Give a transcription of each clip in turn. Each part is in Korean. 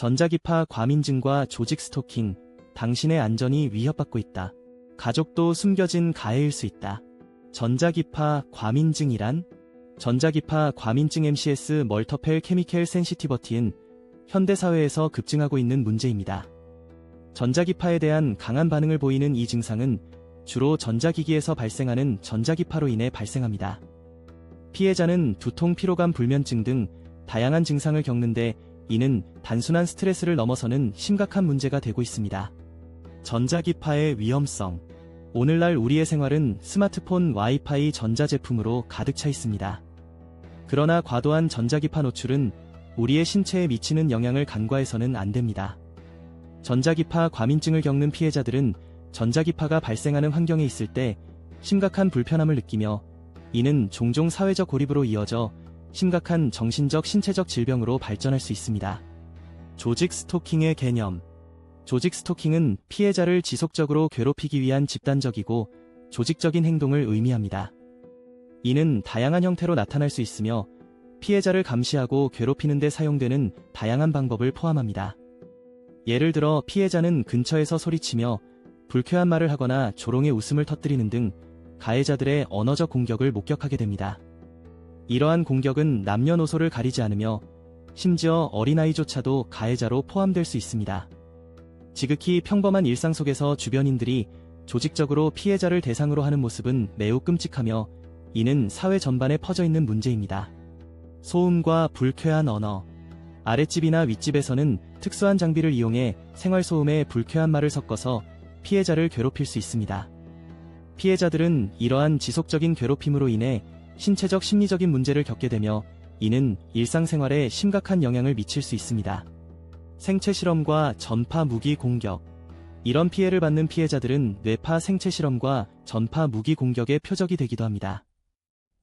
전자기파 과민증과 조직 스토킹, 당신의 안전이 위협받고 있다. 가족도 숨겨진 가해일 수 있다. 전자기파 과민증이란 전자기파 과민증 MCS 멀터펠 케미켈 센시티버티는 현대사회에서 급증하고 있는 문제입니다. 전자기파에 대한 강한 반응을 보이는 이 증상은 주로 전자기기에서 발생하는 전자기파로 인해 발생합니다. 피해자는 두통, 피로감, 불면증 등 다양한 증상을 겪는데 이는 단순한 스트레스를 넘어서는 심각한 문제가 되고 있습니다. 전자기파의 위험성. 오늘날 우리의 생활은 스마트폰, 와이파이, 전자제품으로 가득 차 있습니다. 그러나 과도한 전자기파 노출은 우리의 신체에 미치는 영향을 간과해서는 안 됩니다. 전자기파 과민증을 겪는 피해자들은 전자기파가 발생하는 환경에 있을 때 심각한 불편함을 느끼며 이는 종종 사회적 고립으로 이어져 심각한 정신적 신체적 질병으로 발전할 수 있습니다. 조직 스토킹의 개념 조직 스토킹은 피해자를 지속적으로 괴롭히기 위한 집단적이고 조직적인 행동을 의미합니다. 이는 다양한 형태로 나타날 수 있으며 피해자를 감시하고 괴롭히는 데 사용되는 다양한 방법을 포함합니다. 예를 들어 피해자는 근처에서 소리치며 불쾌한 말을 하거나 조롱의 웃음을 터뜨리는 등 가해자들의 언어적 공격을 목격하게 됩니다. 이러한 공격은 남녀노소를 가리지 않으며 심지어 어린아이조차도 가해자로 포함될 수 있습니다. 지극히 평범한 일상 속에서 주변인들이 조직적으로 피해자를 대상으로 하는 모습은 매우 끔찍하며 이는 사회 전반에 퍼져 있는 문제입니다. 소음과 불쾌한 언어. 아랫집이나 윗집에서는 특수한 장비를 이용해 생활소음에 불쾌한 말을 섞어서 피해자를 괴롭힐 수 있습니다. 피해자들은 이러한 지속적인 괴롭힘으로 인해 신체적 심리적인 문제를 겪게 되며 이는 일상생활에 심각한 영향을 미칠 수 있습니다. 생체 실험과 전파 무기 공격. 이런 피해를 받는 피해자들은 뇌파 생체 실험과 전파 무기 공격의 표적이 되기도 합니다.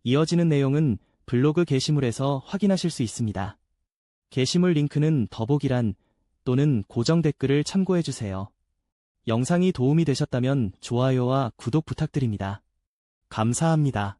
이어지는 내용은 블로그 게시물에서 확인하실 수 있습니다. 게시물 링크는 더보기란 또는 고정 댓글을 참고해주세요. 영상이 도움이 되셨다면 좋아요와 구독 부탁드립니다. 감사합니다.